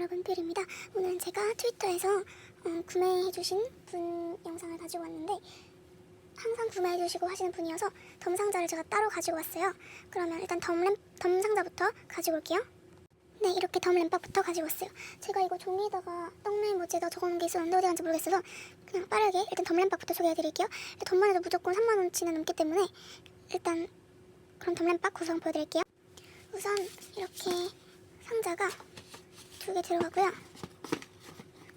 여러분 뷰리입니다. 오늘은 제가 트위터에서 어, 구매해주신 분 영상을 가지고 왔는데 항상 구매해주시고 하시는 분이어서 덤 상자를 제가 따로 가지고 왔어요. 그러면 일단 덤 램, 덤 상자부터 가지고 올게요. 네 이렇게 덤 램박부터 가지고 왔어요. 제가 이거 종이에다가 떡메인 모지에다 적어놓은 게 있었는데 어디 갔는지 모르겠어서 그냥 빠르게 일단 덤 램박부터 소개해드릴게요. 덤만 해도 무조건 3만원치는 넘기 때문에 일단 그럼 덤 램박 구성 보여드릴게요. 우선 이렇게 상자가 두 개 들어가고요.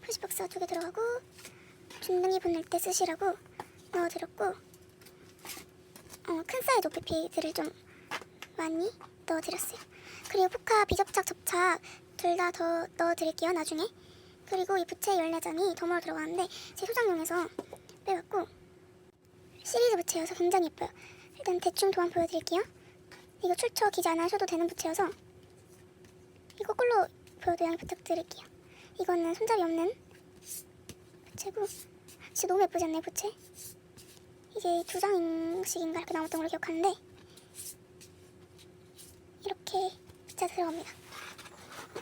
푸시박스가 두 개 들어가고 균등히 붙을 때 쓰시라고 넣어드렸고 어, 큰 사이즈 OPP들을 좀 많이 넣어드렸어요. 그리고 포카 비접착 접착 둘 다 더 넣어드릴게요 나중에. 그리고 이 부채 14장이 덤으로 들어가는데 제 소장용에서 빼왔고 시리즈 부채여서 굉장히 예뻐요. 일단 대충 도안 보여드릴게요. 이거 출처 기재 안 하셔도 되는 부채여서 이 거꾸로 보여도 양해 부탁드릴게요. 이거는 손잡이 없는 부채고 진짜 너무 예쁘지 않나요 부채? 이게 두 장씩인가 이렇게 나왔던 걸로 기억하는데 이렇게 부채 들어갑니다.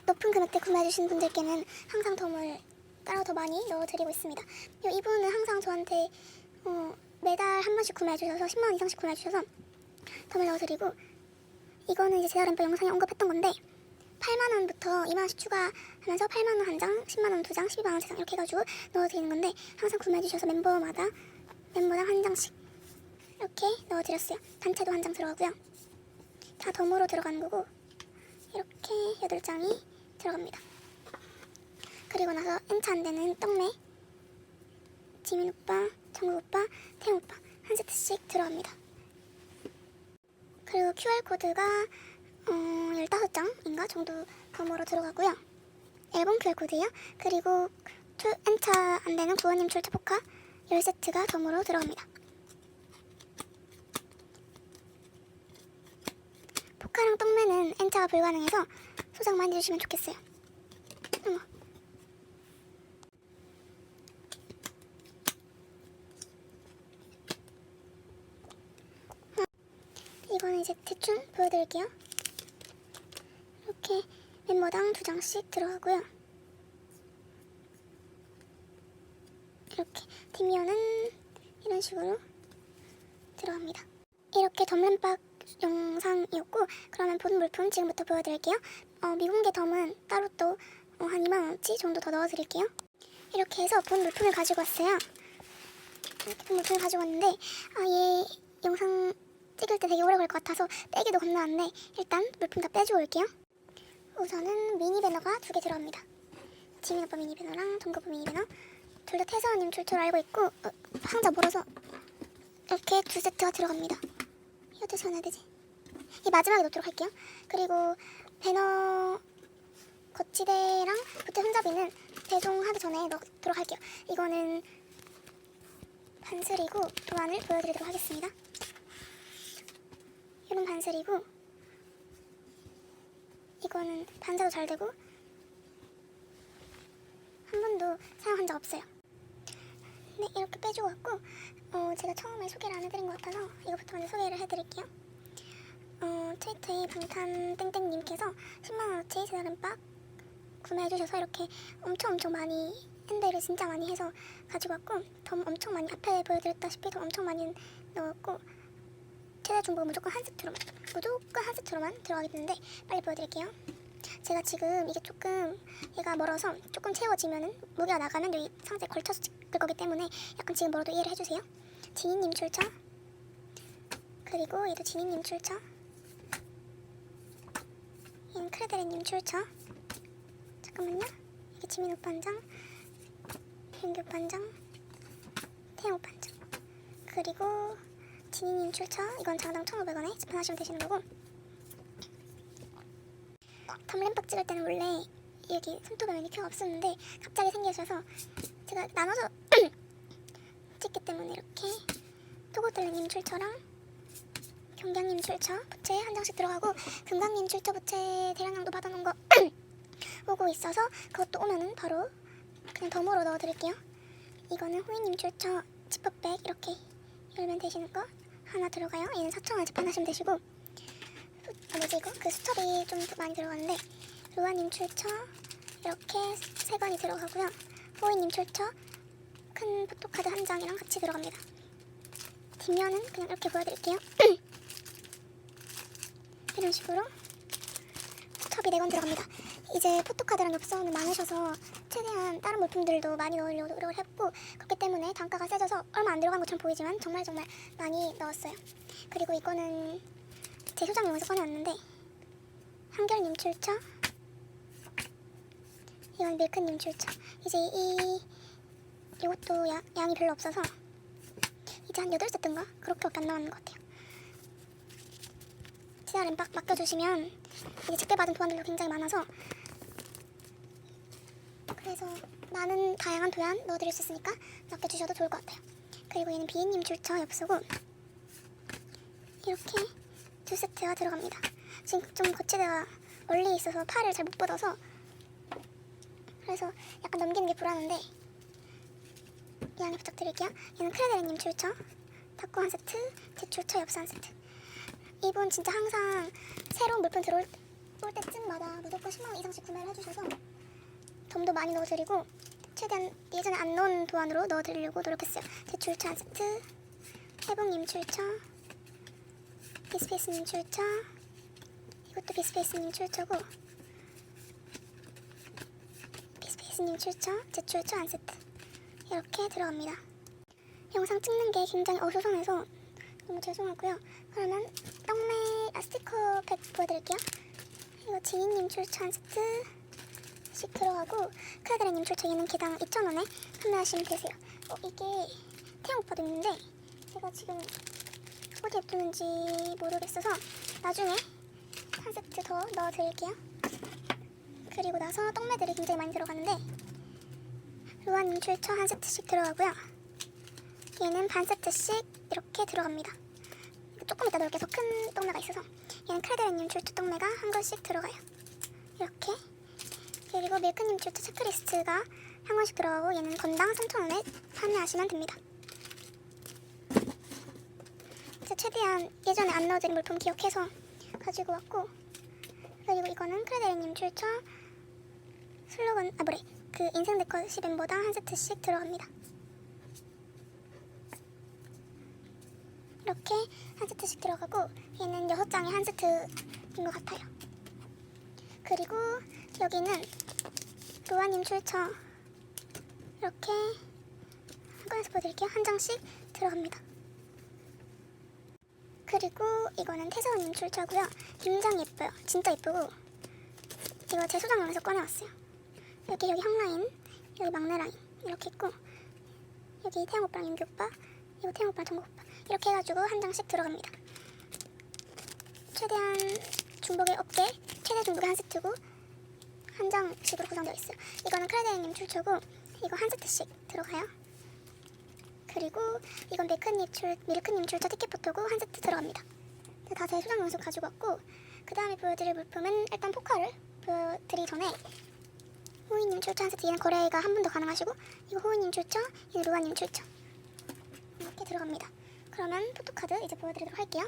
높은 금액대 구매해주신 분들께는 항상 덤을 따로 더 많이 넣어드리고 있습니다. 요 이분은 항상 저한테 어, 매달 한 번씩 구매해주셔서 10만원 이상씩 구매해주셔서 덤을 넣어드리고 이거는 이제 제가 램프 영상에 언급했던 건데 8만 원부터 2만 원씩 추가하면서 8만 원 한 장, 10만 원 두 장, 12만 원세 장 이렇게 해가지고 넣어드리는 건데 항상 구매해 주셔서 멤버마다 멤버당 한 장씩 이렇게 넣어드렸어요. 단체도 한 장 들어가고요. 다 덤으로 들어가는 거고 이렇게 여덟 장이 들어갑니다. 그리고 나서 N차 안 되는 떡매, 지민 오빠, 정국 오빠, 태영 오빠 한 세트씩 들어갑니다. 그리고 QR 코드가 어, 15장인가 정도 덤으로 들어가고요. 앨범 QR 코드예요. 그리고 출, N차 안 되는 구원님 출처 포카 10세트가 덤으로 들어갑니다. 포카랑 떡매는 N차가 불가능해서 소장 많이 해주시면 좋겠어요. 어머. 이거는 이제 대충 보여드릴게요. 이렇게 멤버당 두 장씩 들어가고요. 이렇게 디미어는 이런 식으로 들어갑니다. 이렇게 덤램박 영상이었고 그러면 본 물품 지금부터 보여드릴게요. 어, 미공개 덤은 따로 또 어, 한 2만원어치 정도 더 넣어드릴게요. 이렇게 해서 본 물품을 가지고 왔어요. 이렇게 본 물품을 가지고 왔는데 아, 얘 영상 찍을 때 되게 오래 걸릴 것 같아서 빼기도 겁나는데 일단 물품 다 빼주고 올게요. 우선은 미니 배너가 두 개 들어갑니다. 지민 오빠 미니 배너랑 동급 미니 배너 둘 다 태서님 출처로 알고 있고 어, 상자 멀어서 이렇게 두 세트가 들어갑니다. 이거 어디서 넣어야 되지? 이 마지막에 넣도록 할게요. 그리고 배너 거치대랑 부채 손잡이는 배송하기 전에 넣도록 할게요. 이거는 반슬이고 도안을 보여드리도록 하겠습니다. 이런 반슬이고 이거는 반사도 잘 되고 한 번도 사용한 적 없어요. 네 이렇게 빼주고 왔고 어, 제가 처음에 소개를 안 해드린 것 같아서 이거부터 먼저 소개를 해드릴게요. 어, 트위터에 방탄 땡땡님께서 10만원어치 세사름박 구매해주셔서 이렇게 엄청 엄청 많이 핸들을 진짜 많이 해서 가지고 왔고 덤 엄청 많이 앞에 보여드렸다시피 더 엄청 많이 넣었고 최대 중복은 무조건 한 세트로만 무조건 한 세트로만 들어가게 되는데 빨리 보여드릴게요. 제가 지금 이게 조금 얘가 멀어서 조금 채워지면은 무게가 나가면 여기 상자에 걸쳐서 찍을 거기 때문에 약간 지금 멀어도 이해를 해주세요. 지니님 출처 그리고 얘도 지니님 출처 얘는 크레데레님 출처 잠깐만요. 이게 지민 오빠 한 장, 현규 오빠 한 장, 태영 오빠 한 장. 그리고 지니님 출처? 이건 장당 1,500원에 스판하시면 되시는 거고. 덤램박 찍을 때는 원래 여기 손톱에 매니큐어가 없었는데 갑자기 생기셔서 제가 나눠서 찍기 때문에 이렇게 토고들레님 출처랑 경경님 출처 부채 한 장씩 들어가고 금강님 출처 부채 대량량도 받아놓은 거 오고 있어서 그것도 오면은 바로 그냥 덤으로 넣어드릴게요. 이거는 호이님 출처 지퍼백 이렇게 열면 되시는 거 하나 들어가요. 얘는 4,000원 재판하시면 되시고 수, 아 뭐지 이거? 그 수첩이 좀 많이 들어가는데 루아님 출처 이렇게 세 권이 들어가고요. 호이님 출처 큰 포토카드 한 장이랑 같이 들어갑니다. 뒷면은 그냥 이렇게 보여드릴게요. 이런 식으로 컵이 4권 들어갑니다. 이제 포토카드랑 엽서는 많으셔서 최대한 다른 물품들도 많이 넣으려고 노력을 했고 그렇기 때문에 단가가 세져서 얼마 안 들어간 것처럼 보이지만 정말 정말 많이 넣었어요. 그리고 이거는 제 소장용에서 꺼내왔는데 한결님 출처 이건 밀크님 출처 이제 이 이것도 야, 양이 별로 없어서 이제 한 8세트인가? 그렇게밖에 안 남았는 것 같아요 CRM 빡 맡겨주시면 이제 직배받은 도안들도 굉장히 많아서 그래서 많은 다양한 도안 넣어드릴 수 있으니까 맡겨주셔도 좋을 것 같아요 그리고 얘는 비인님 출처 엽서고 이렇게 두 세트가 들어갑니다 지금 좀 거치대가 멀리 있어서 팔을 잘 못 뻗어서 그래서 약간 넘기는 게 불안한데 양해 부탁드릴게요. 얘는 크레데레님 출처, 탁구 한 세트, 제 출처 엽서 한 세트. 이분 진짜 항상 새로운 물품 들어올 올 때쯤마다 무조건 10만 원 이상씩 구매를 해주셔서 덤도 많이 넣어드리고 최대한 예전에 안 넣은 도안으로 넣어드리려고 노력했어요. 제 출처 한 세트, 해봉님 출처, 비스피스님 출처, 이것도 비스피스님 출처고 비스피스님 출처, 제 출처 한 세트 이렇게 들어갑니다. 영상 찍는 게 굉장히 어수선해서 너무 죄송하고요. 그러면 떡메 아, 스티커 팩 보여드릴게요. 이거 지인님 출처 한 세트 씩 들어가고 출처 얘는 개당 2,000원에 판매하시면 되세요. 어, 이게 태양 오빠도 있는데 제가 지금 어디에 두는지 모르겠어서 나중에 한 세트 더 넣어드릴게요. 그리고 나서 떡매들이 굉장히 많이 들어가는데 루아님 출처 한 세트씩 들어가고요. 얘는 반 세트씩 이렇게 들어갑니다. 조금 이따 넣을 게 더 큰 떡매가 있어서 얘는 크레데레님 출처 떡매가 한 권씩 들어가요. 이렇게 그리고 밀크님 출처 체크리스트가 한 권씩 들어가고 얘는 건당 3,000원에 판매하시면 됩니다. 제가 최대한 예전에 안 넣어드린 물품 기억해서 가지고 왔고 그리고 이거는 크레데레님 출처 슬로건 아 뭐래 그 인생 데커 10엠보당 한 세트씩 들어갑니다. 이렇게 한 세트씩 들어가고 얘는 여섯 장에 한 세트인 것 같아요. 그리고 여기는 로아님 출처 이렇게 한 건에서 보여드릴게요. 한 장씩 들어갑니다. 그리고 이거는 태서님 출처고요. 굉장히 예뻐요. 진짜 예쁘고 이거 제 소장용에서 꺼내왔어요. 여기 여기 형 라인, 여기 막내 라인 이렇게 있고 여기 태양 오빠랑 윤기 오빠, 이거 태양 오빠랑 정국 오빠 이렇게 해가지고 한 장씩 들어갑니다. 최대한 중복의 어깨, 최대 중복의 한 세트고 한 장씩으로 구성되어 있어요. 이거는 크레데님 출처고 이거 한 세트씩 들어가요. 그리고 이건 밀크님 출 밀크님 출처 티켓 포토고 한 세트 들어갑니다. 다 제 소장 용서 가지고 왔고 그 다음에 보여드릴 물품은 일단 포카를 보여드리기 전에 호이님 출처 한 세트 얘는 거래가 한 번 더 가능하시고 이거 호이님 출처 얘는 루아님 출처 이렇게 들어갑니다. 그러면 포토카드 이제 보여드리도록 할게요.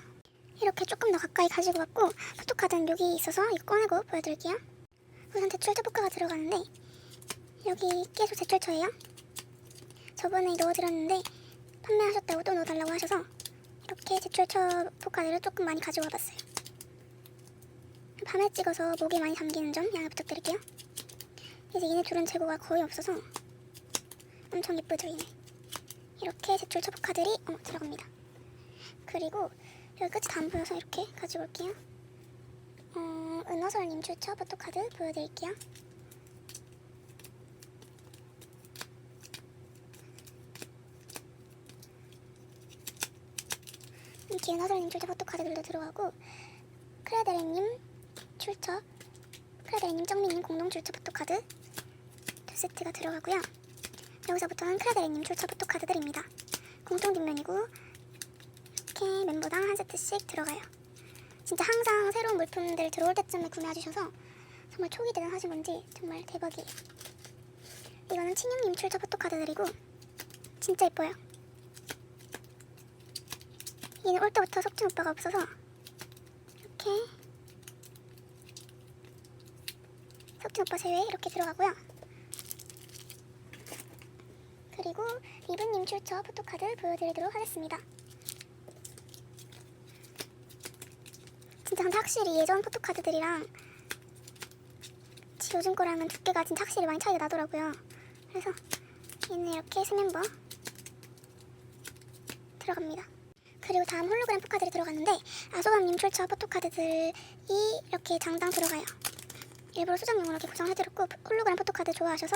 이렇게 조금 더 가까이 가지고 왔고 포토카드는 여기 있어서 이거 꺼내고 보여드릴게요. 우선 대출처 포카가 들어가는데 여기 계속 대출처예요. 저번에 넣어드렸는데 판매하셨다고 또 넣어달라고 하셔서 이렇게 제출처 포카드를 조금 많이 가지고 와봤어요. 밤에 찍어서 목에 많이 담기는 점 양해 부탁드릴게요. 이제 얘네 둘은 재고가 거의 없어서 엄청 예쁘죠 얘네. 이렇게 제출처 포카들이 어, 들어갑니다. 그리고 여기 끝이 다 안 보여서 이렇게 가지고 올게요. 어, 은어설님 출처 포토카드 보여드릴게요. 이렇게 은어설님 출처 포토카드들도 들어가고 크레데레님 출처 크레데레님 정민님 공동 출처 포토카드 두 세트가 들어가고요. 여기서부터는 크레데레님 출처 포토카드들입니다. 공통 뒷면이고 이렇게 멤버당 한 세트씩 들어가요. 진짜 항상 새로운 물품들 들어올 때쯤에 구매해 주셔서 정말 초기 대단하신 건지 정말 대박이에요. 이거는 친형님 출처 포토카드들이고 진짜 예뻐요. 얘는 올 때부터 석준 오빠가 없어서 이렇게 혁진 오빠 제외 이렇게 들어가고요. 그리고 리브님 출처 포토카드 보여드리도록 하겠습니다. 진짜 확실히 예전 포토카드들이랑 요즘 거랑은 두께가 진짜 확실히 많이 차이가 나더라고요. 그래서 얘는 이렇게 스멤버 들어갑니다. 그리고 다음 홀로그램 포카들이 들어갔는데 아소밤님 출처 포토카드들이 이렇게 장당 들어가요. 일부러 수정용으로 이렇게 구성해드렸고 홀로그램 포토카드 좋아하셔서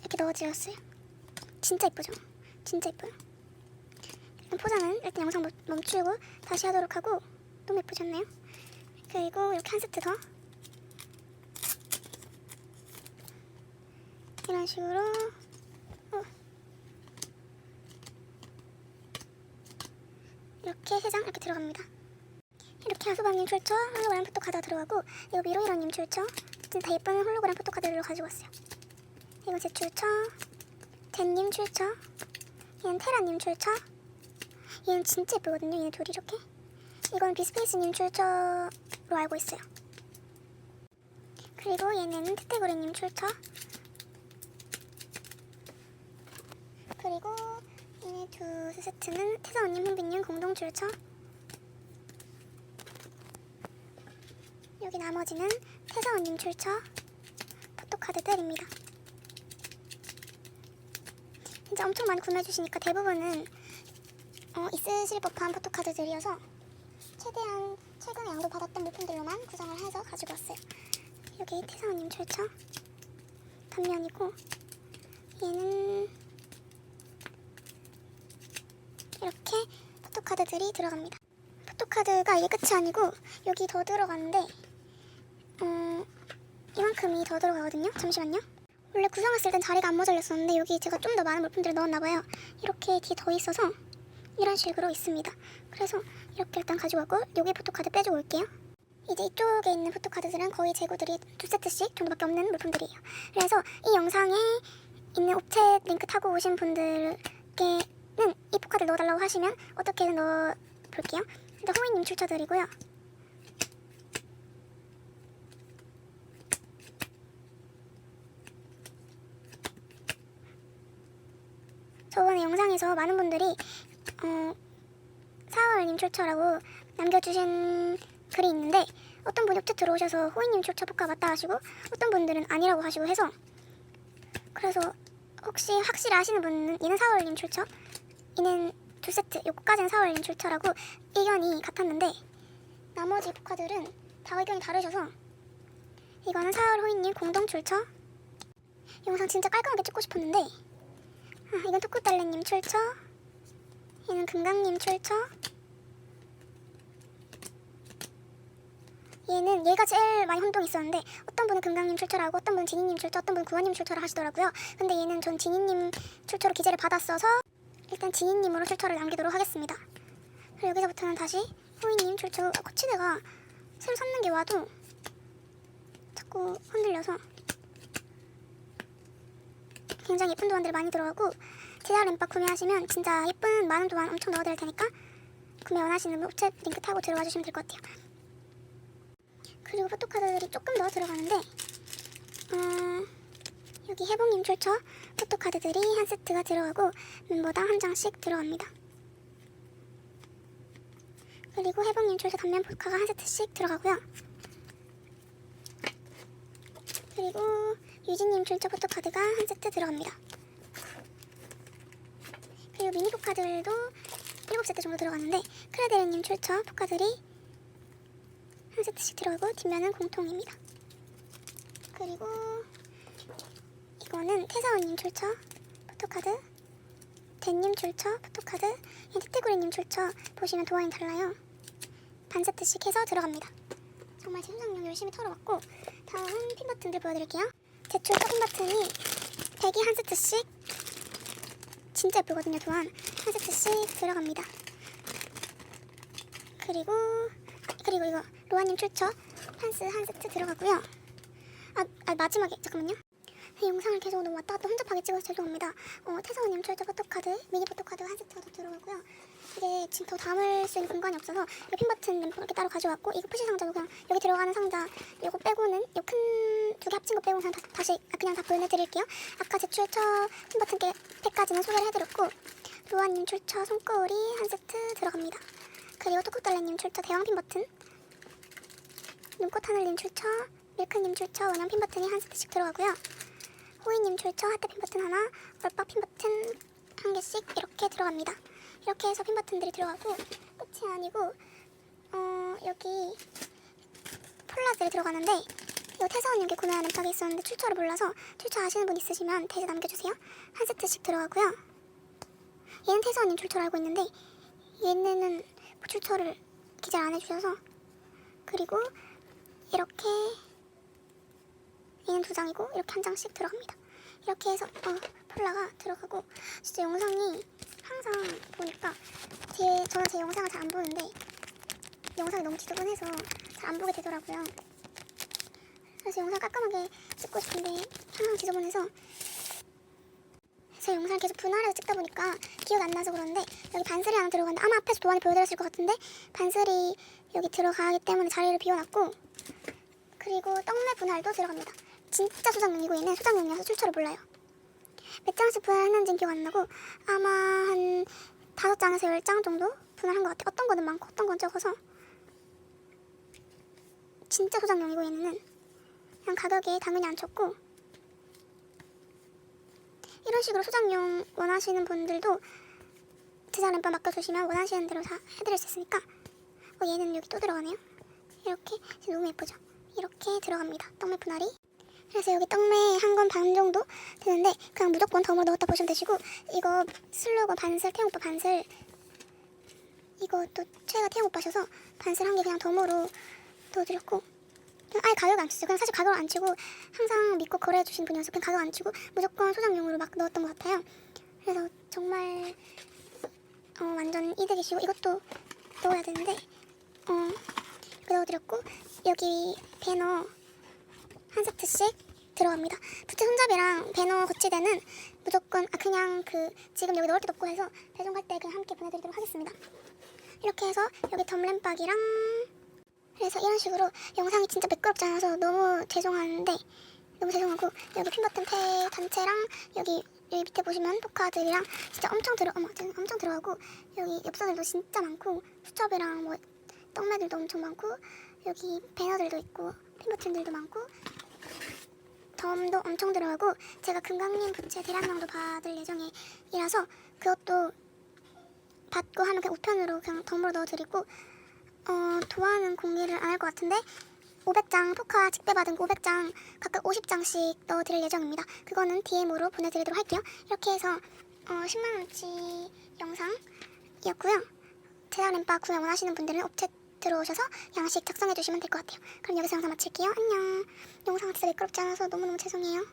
이렇게 넣어드렸어요. 진짜 이쁘죠? 진짜. 일단 포장은 일단 영상 멈- 멈추고 다시 하도록 하고 너무 예쁘지 않나요? 그리고 이렇게 한 세트 더 이런 식으로 어. 이렇게 세 장 이렇게 들어갑니다. 이렇게 하수방님 출처 홀로그램 포토카드 들어가고 이거 미로이러님 출처 진짜 다 예쁜 홀로그램 포토카드를 가지고 왔어요. 이거 제 출처 댄님 출처 얘는 테라님 출처 얘는 진짜 예쁘거든요. 얘네 둘이 이렇게 이건 비스페이스님 출처 로 알고 있어요. 그리고 얘네는 테테고리님 출처 그리고 얘네 두 세트는 태사원님, 흥빈님 공동 출처 여기 나머지는 태사원님 출처 포토카드들입니다. 진짜 엄청 많이 구매해 주시니까 대부분은 어, 있으실 법한 포토카드들이어서 최대한 최근에 양도 받았던 물품들로만 구성을 해서 가지고 왔어요. 여기 태사원님 출처 단면이고 얘는 이렇게 포토카드들이 들어갑니다. 포토카드가 이게 끝이 아니고 여기 더 들어가는데 어, 이만큼이 더 들어가거든요. 잠시만요. 원래 구성했을 땐 자리가 안 모자랐었는데 여기 제가 좀 더 많은 물품들을 넣었나 봐요. 이렇게 뒤에 더 있어서 이런 식으로 있습니다. 그래서 이렇게 일단 가지고 왔고 여기 포토카드 빼주고 올게요. 이제 이쪽에 있는 포토카드들은 거의 재고들이 두 세트씩 정도밖에 없는 물품들이에요. 그래서 이 영상에 있는 옵체 링크 타고 오신 분들께는 이 포카드 넣어달라고 하시면 어떻게든 넣어볼게요. 일단 호이님 출처드리고요. 저번에 영상에서 많은 분들이 어, 4월님 출처라고 남겨주신 글이 있는데 어떤 분이 업체 들어오셔서 호이님 출처 포카 맞다 하시고 어떤 분들은 아니라고 하시고 해서 그래서 혹시 확실히 아시는 분은 얘는 4월님 출처 얘는 두 세트 요거까지는 4월님 출처라고 의견이 같았는데 나머지 포카들은 다 의견이 다르셔서 이거는 4월 호이님 공동 출처? 영상 진짜 깔끔하게 찍고 싶었는데 아, 이건 토쿠달레님 출처 얘는 금강님 출처? 얘는 얘가 제일 많이 혼동이 있었는데 어떤 분은 금강님 출처라고 어떤 분은 지니님 출처 어떤 분은 구원님 출처를 하시더라고요. 근데 얘는 전 지니님 출처로 기재를 받았어서 일단 지니님으로 출처를 남기도록 하겠습니다. 그리고 여기서부터는 다시 호이님 출처 아, 코치대가 새로 샀는 게 와도 자꾸 흔들려서 굉장히 예쁜 도안들이 많이 들어가고 제작 램박 구매하시면 진짜 예쁜 많은 도안 엄청 넣어드릴 테니까 구매 원하시는 분 우체 링크 타고 들어와 주시면 될 것 같아요. 그리고 포토카드들이 조금 더 들어가는데 어, 여기 해봉님 출처 포토카드들이 한 세트가 들어가고 멤버당 한 장씩 들어갑니다. 그리고 해봉님 출처 단면 포카가 한 세트씩 들어가고요. 그리고 유진님 출처 포토카드가 한 세트 들어갑니다. 그리고 미니 포카들도 7세트 정도 들어갔는데 크레데르님 출처 포카들이 한 세트씩 들어가고 뒷면은 공통입니다. 그리고 이거는 태사원님 출처 포토카드 댄님 출처 포토카드 이 티테구리님 출처 보시면 도안이 달라요. 반 세트씩 해서 들어갑니다. 정말 제 소장용 열심히 털어봤고 다음 핀 버튼들 보여드릴게요. 제 출처 핀 버튼이 대기 한 세트씩 진짜 예쁘거든요 도안 한 세트씩 들어갑니다. 그리고 그리고 이거 로아님 출처 판스 한 세트 들어가고요. 아, 아 마지막에 잠깐만요. 이 영상을 계속 너무 왔다 갔다 혼잡하게 찍어서 죄송합니다. 어, 태사원님 철저 포토카드, 미니 포토카드 한 세트가 더 들어오고요. 이게 지금 더 담을 수 있는 공간이 없어서 이 핀 버튼 램프 이렇게 따로 가져왔고 이거 푸시 상자도 그냥 여기 들어가는 상자 이거 빼고는 이 큰 두 개 합친 거 빼고는 다, 다시 그냥 다 보내드릴게요. 아까 제 출처 핀 버튼 게 팩까지는 소개를 해드렸고 로아님 출처 손거울이 한 세트 들어갑니다. 그리고 뚜꾹달래님 출처 대왕 핀 버튼 눈꽃 하늘님 출처 밀크님 출처 원형 핀 버튼이 한 세트씩 들어가고요. 호이님 출처 하트 핀 버튼 하나, 얼빠 핀 버튼 한 개씩 이렇게 들어갑니다. 이렇게 해서 핀 버튼들이 들어가고 끝이 아니고 어 여기 폴라들이 들어가는데 이거 태사원님께 구매하는 짝이 있었는데 출처를 몰라서 출처 아시는 분 있으시면 대신 남겨주세요. 한 세트씩 들어가고요. 얘는 태사원님 출처를 알고 있는데 얘네는 뭐 출처를 기재 안 해주셔서 그리고 이렇게 얘는 두 장이고 이렇게 한 장씩 들어갑니다. 이렇게 해서 어, 폴라가 들어가고 진짜 영상이 항상 보니까 제 저는 제 영상을 잘 안 보는데 영상이 너무 지저분해서 잘 안 보게 되더라고요. 그래서 영상 깔끔하게 찍고 싶은데 항상 지저분해서 제 영상 계속 분할해서 찍다 보니까 기억이 안 나서 그러는데 여기 반슬이 하나 들어갔는데 아마 앞에서 도안이 보여드렸을 것 같은데 반슬이 여기 들어가기 때문에 자리를 비워놨고 그리고 떡매 분할도 들어갑니다. 진짜 소장용이고 얘는 소장용이어서 출처를 몰라요. 몇 장씩 분할했는지는 기억 안 나고 아마 한 다섯 장에서 열 장 정도 분할한 것 같아요. 어떤 거는 많고 어떤 건 적어서 진짜 소장용이고 얘는 그냥 가격에 당연히 안 쳤고 이런 식으로 소장용 원하시는 분들도 제자램빠 맡겨주시면 원하시는 대로 다 해드릴 수 있으니까 어, 얘는 여기 또 들어가네요. 이렇게 너무 예쁘죠? 이렇게 들어갑니다. 떡매 분할이. 그래서 여기 떡매 한건 반 정도 되는데 그냥 무조건 덤으로 넣었다 보시면 되시고 이거 슬로건 반슬 태용 오빠 반슬 이거 또 최애가 태용 오빠셔서 반슬 한 개 그냥 덤으로 넣어드렸고 아예 가격 안 치죠. 그냥 사실 가격을 안 치고 항상 믿고 거래해 주신 분이어서 그냥 가격 안 치고 무조건 소장용으로 막 넣었던 것 같아요. 그래서 정말 어, 완전 이득이시고 이것도 넣어야 되는데 어, 넣어드렸고 여기 배너 한 세트씩 들어갑니다. 부채 손잡이랑 배너 거치대는 무조건 아 그냥 그 지금 여기 넣을 게 없고 해서 배송 갈 때 그냥 함께 보내드리도록 하겠습니다. 이렇게 해서 여기 덤램박이랑 그래서 이런 식으로 영상이 진짜 매끄럽지 않아서 너무 죄송한데 너무 죄송하고 여기 핀 버튼 팩 단체랑 여기 여기 밑에 보시면 포카들이랑 진짜 엄청 들어 어머 엄청 들어가고 여기 엽서들도 진짜 많고 수첩이랑 뭐 떡매들도 엄청 많고 여기 배너들도 있고 핀 버튼들도 많고 덤도 엄청 들어가고 제가 금강림 부채 대량량도 받을 예정이라서 그것도 받고 하면 그냥 우편으로 그냥 덤으로 넣어드리고 어, 도안은 공개를 안 할 것 같은데 500장 포카 직배받은 거 500장 각각 50장씩 넣어드릴 예정입니다. 그거는 DM으로 보내드리도록 할게요. 이렇게 해서 어, 10만원치 영상이었고요. 제아램바 구매 원하시는 분들은 업체 들어오셔서 양식 작성해 주시면 될 것 같아요. 그럼 여기서 영상 마칠게요. 안녕. 영상 진짜 매끄럽지 않아서 너무너무 죄송해요.